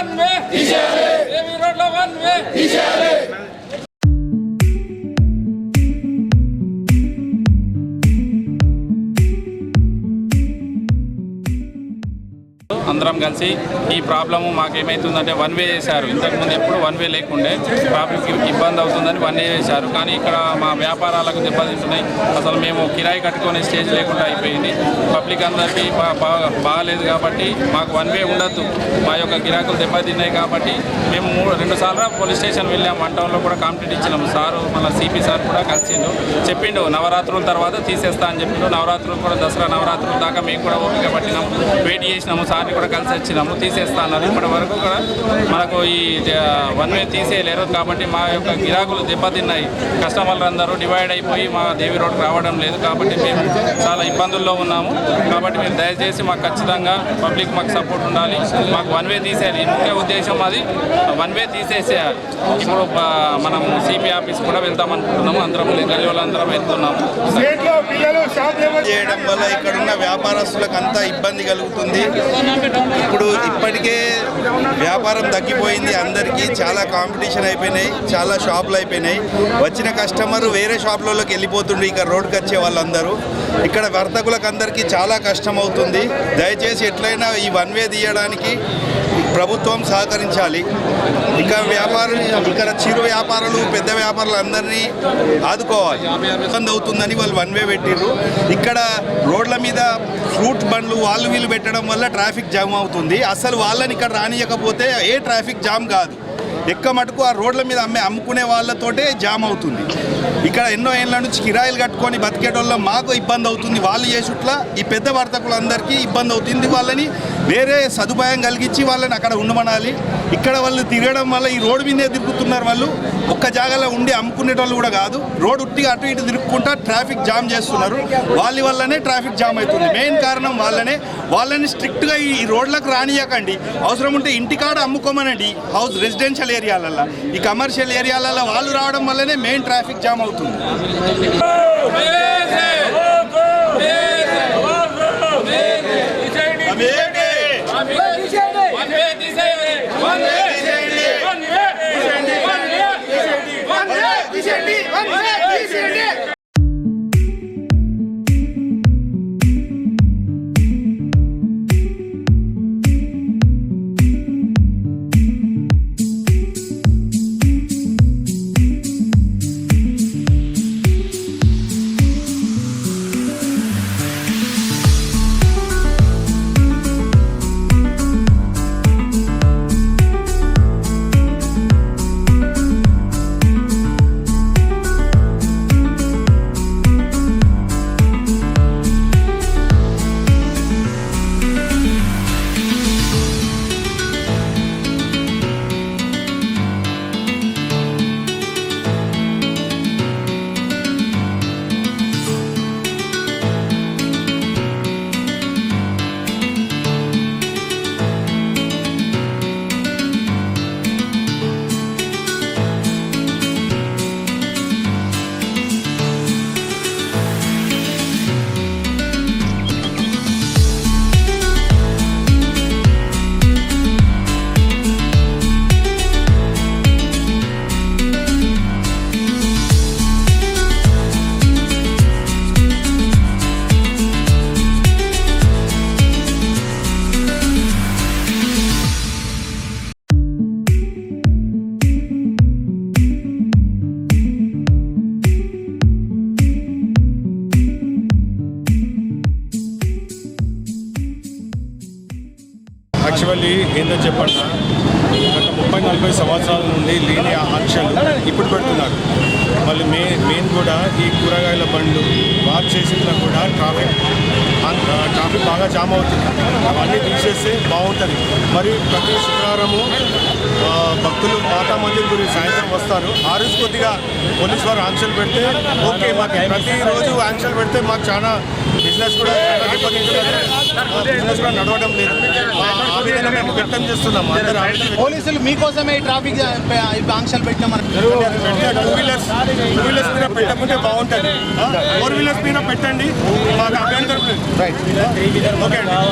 لغن में इशारे देवी रोड लगन में इशारे అందరం కలిసి ఈ ప్రాబ్లము మాకు ఏమవుతుందంటే వన్ వే చేశారు ఇంతకుముందు ఎప్పుడు వన్ వే లేకుండే. ట్రాఫిక్ ఇబ్బంది అవుతుందని వన్ వే చేశారు. కానీ ఇక్కడ మా వ్యాపారాలకు దెబ్బతింటున్నాయి. అసలు మేము కిరాయి కట్టుకునే స్టేజ్ లేకుండా అయిపోయింది. పబ్లిక్ అందరికీ బాగాలేదు కాబట్టి మాకు వన్ వే ఉండొద్దు. మా యొక్క గిరాకులు దెబ్బతిన్నాయి కాబట్టి మేము మూడు రెండు సార్లు పోలీస్ స్టేషన్ వెళ్ళాం. వన్ టౌన్లో కూడా కాంప్లీట్ ఇచ్చినాము సారు మళ్ళీ సిపి సార్ కూడా కలిసిండు. చెప్పిండు నవరాత్రుల తర్వాత తీసేస్తా అని చెప్పిండు. నవరాత్రులు కూడా దసరా నవరాత్రుల దాకా మేము కూడా ఓపిక పట్టినాము వెయిట్ చేసినాము. సార్ని కూడా కలిసి వచ్చినాము తీసేస్తా అన్నారు. ఇప్పటి వరకు కూడా మనకు ఈ వన్ వే తీసేయలేరు. కాబట్టి మా యొక్క గిరాకులు దెబ్బతిన్నాయి. కస్టమర్లు అందరూ డివైడ్ అయిపోయి మా దేవి రోడ్కి రావడం లేదు. కాబట్టి మేము చాలా ఇబ్బందుల్లో ఉన్నాము. కాబట్టి మీరు దయచేసి మాకు ఖచ్చితంగా పబ్లిక్ మాకు సపోర్ట్ ఉండాలి. మాకు వన్ వే తీసేయాలి. ముఖ్య ఉద్దేశం అది వన్ వే తీసేసేయాలి. ఇప్పుడు మనం సిపి ఆఫీస్ కూడా వెళ్తాం అనుకుంటున్నాము. అందరం గల్లీ వాళ్ళందరం వెళ్తున్నాము. చేయడం వల్ల ఇక్కడ ఉన్న వ్యాపారస్తులకు అంతా ఇబ్బంది కలుగుతుంది. ఇప్పుడు ఇప్పటికే వ్యాపారం తగ్గిపోయింది. అందరికీ చాలా కాంపిటీషన్ అయిపోయినాయి. చాలా షాపులు అయిపోయినాయి. వచ్చిన కస్టమర్ వేరే షాపులలోకి వెళ్ళిపోతుండ్రు. ఇక్కడ రోడ్కి వచ్చే వాళ్ళందరూ. ఇక్కడ వర్తకులకు అందరికీ చాలా కష్టం అవుతుంది దయచేసి ఎట్లయినా ఈ వన్ వే తీయడానికి ప్రభుత్వం సహకరించాలి. ఇక వ్యాపారం ఇక్కడ చిరు వ్యాపారులు పెద్ద వ్యాపారులు అందరినీ ఆదుకోవాలి. ఇబ్బంది అవుతుందని వాళ్ళు వన్ వే పెట్టిర్రు. ఇక్కడ రోడ్ల మీద ఫ్రూట్ బండ్లు వాళ్ళు వీళ్ళు పెట్టడం వల్ల ట్రాఫిక్ జామ్ అవుతుంది. అసలు వాళ్ళని ఇక్కడ రానియకపోతే ఏ ట్రాఫిక్ జామ్ కాదు. ఎక్క మటుకు ఆ రోడ్ల మీద అమ్మే అమ్ముకునే వాళ్ళతోటే జామ్ అవుతుంది. ఇక్కడ ఎన్నో ఏళ్ళ నుంచి కిరాయిలు కట్టుకొని బతికేటోళ్ళ మాకు ఇబ్బంది అవుతుంది. వాళ్ళు చేసుట్లా ఈ పెద్ద వర్తకులందరికీ ఇబ్బంది అవుతుంది. వాళ్ళని వేరే సదుపాయం కలిగించి వాళ్ళని అక్కడ ఉండమనాలి. ఇక్కడ వాళ్ళు తిరగడం వల్ల ఈ రోడ్డు మీదే తిరుగుతున్నారు వాళ్ళు. ఒక్క జాగాలో ఉండి అమ్ముకునేటోళ్ళు కూడా కాదు. రోడ్ ఉట్టిగా అటు ఇటు తిరుగుకుంటా ట్రాఫిక్ జామ్ చేస్తున్నారు. వాళ్ళ వల్లనే ట్రాఫిక్ జామ్ అవుతుంది. మెయిన్ కారణం వాళ్ళనే. వాళ్ళని స్ట్రిక్ట్గా ఈ రోడ్లకు రానియకండి. అవసరం ఉంటే ఇంటికాడ అమ్ముకోమనండి. హౌస్ రెసిడెన్షియల్ ఏరియాలలో ఈ కమర్షియల్ ఏరియాలలో వాళ్ళు రావడం వల్లనే మెయిన్ ట్రాఫిక్ జామ్ అవుతుంది. అవుతుంది యాక్చువల్లీ ఏందో చెప్పండి. గత ముప్పై నలభై సంవత్సరాల నుండి లేని ఆ ఆంక్షలు ఇప్పుడు పెడుతున్నారు. మళ్ళీ మే మెయిన్ కూడా ఈ కూరగాయల బండ్లు వార్ చేసిన కూడా ట్రాఫిక్ ట్రాఫిక్ బాగా జామ్ అవుతుంది. అవన్నీ తీసేస్తే బాగుంటుంది. మరి ప్రతి శుక్రవారము భక్తులు మాతా మందిర్ గురించి సాయంత్రం వస్తారు. ఆ రోజు కొద్దిగా పోలీస్ వారు ఆంక్షలు పెడితే ఓకే మాకు ప్రతిరోజు ఆంక్షలు పెడితే మాకు చాలా బిజినెస్ కూడా బిజినెస్ కూడా నడవడం లేదు. ఆ- ఆ విధంగా మేము వ్యక్తం చేస్తున్నాము అందరూ పోలీసులు మీకోసమే ట్రాఫిక్ ఆంక్షలు పెట్టినామని టూ వీలర్స్ టూ వీలర్స్ మీద పెట్టకుంటే బాగుంటుంది. ఫోర్ వీలర్స్ మీద పెట్టండి. మాకు అభ్యంతరం. ఓకే అండి.